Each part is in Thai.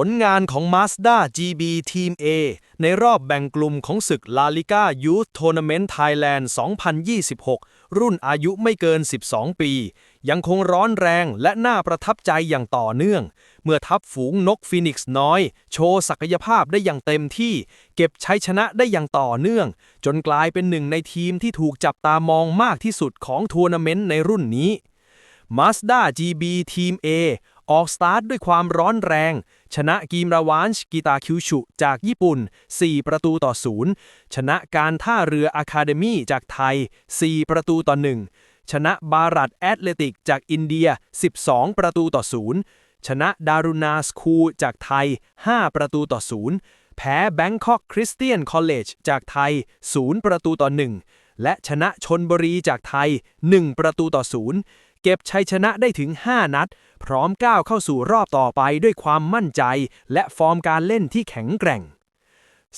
ผลงานของ Mazda GB Team A ในรอบแบ่งกลุ่มของศึก La Liga Youth Tournament Thailand 2026 รุ่นอายุไม่เกิน 12 ปี ยังคงร้อนแรงและน่าประทับใจอย่างต่อเนื่อง เมื่อทัพฝูงนกฟีนิกซ์น้อย โชว์ศักยภาพได้อย่างเต็มที่ เก็บชัยชนะได้อย่างต่อเนื่อง จนกลายเป็นหนึ่งในทีมที่ถูกจับตามองมากที่สุดของทัวร์นาเมนต์ในรุ่นนี้ Mazda GB Team A ออกสตาร์ทด้วยความร้อนแรง ชนะกีมราวานช์กิตาคิวชุจากญี่ปุ่น 4 ประตูต่อ 0 ชนะการท่าเรืออะคาเดมีจากไทย 4 ประตูต่อ 1 ชนะบารัตแอตเลติกจากอินเดีย 12 ประตูต่อ 0 ชนะดารุณาสคูจากไทย 5 ประตูต่อ 0 แพ้แบงคอกคริสเตียนคอลเลจจากไทย 0 ประตูต่อ 1และชนะชนบุรีจากไทย 1 ประตูต่อ 0 เก็บชัยชนะได้ถึง 5 นัด พร้อมก้าวเข้าสู่รอบต่อไปด้วยความมั่นใจ และฟอร์มการเล่นที่แข็งแกร่ง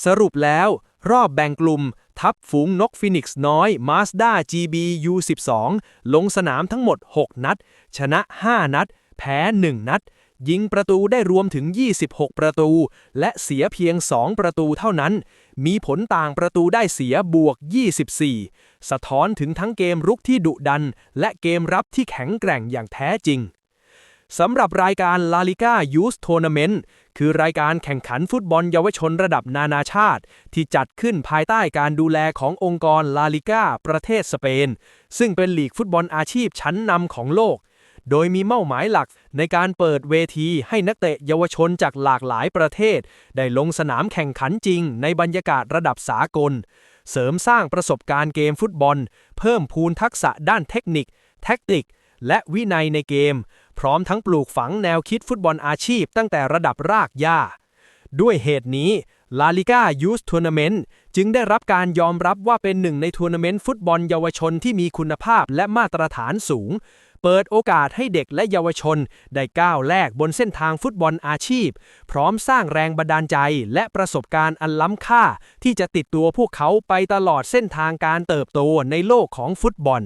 สรุปแล้ว รอบแบ่งกลุ่ม ทัพฝูงนกฟินิกซ์น้อยมาสด้า GB U12 ลงสนามทั้งหมด 6 นัด ชนะ 5 นัด แพ้ 1 นัด ยิงประตูได้รวมถึง 26 ประตู และเสียเพียง 2 ประตูเท่านั้น มีผลต่างประตูได้เสียบวก 24 สะท้อนถึงทั้งเกมรุกที่ดุดัน และเกมรับที่แข็งแกร่งอย่างแท้จริงสำหรับรายการ La Liga Youth Tournament คือรายการแข่งขันฟุตบอลเยาวชนระดับนานาชาติ ที่จัดขึ้นภายใต้การดูแลขององค์กร La Liga ประเทศสเปน ซึ่งเป็นลีกฟุตบอลอาชีพชั้นนำของโลก โดยมีเป้าหมายหลักในการเปิดเวทีให้นักเตะเยาวชนจากหลากหลายประเทศ ได้ลงสนามแข่งขันจริงในบรรยากาศระดับสากล เสริมสร้างประสบการณ์เกมฟุตบอล เพิ่มพูนทักษะด้านเทคนิค แท็กติก และวินัยในเกม พร้อมทั้งปลูกฝังแนวคิดฟุตบอลอาชีพตั้งแต่ระดับรากหญ้า ด้วยเหตุนี้ La Liga Youth Tournament จึงได้รับการยอมรับว่าเป็นหนึ่งในทัวร์นาเมนต์ฟุตบอลเยาวชนที่มีคุณภาพและมาตรฐานสูง เปิดโอกาสให้เด็กและเยาวชน ได้ก้าวแรกบนเส้นทางฟุตบอลอาชีพ พร้อมสร้างแรงบันดาลใจ และประสบการณ์อันล้ำค่า ที่จะติดตัวพวกเขาไปตลอดเส้นทางการเติบโตในโลกของฟุตบอล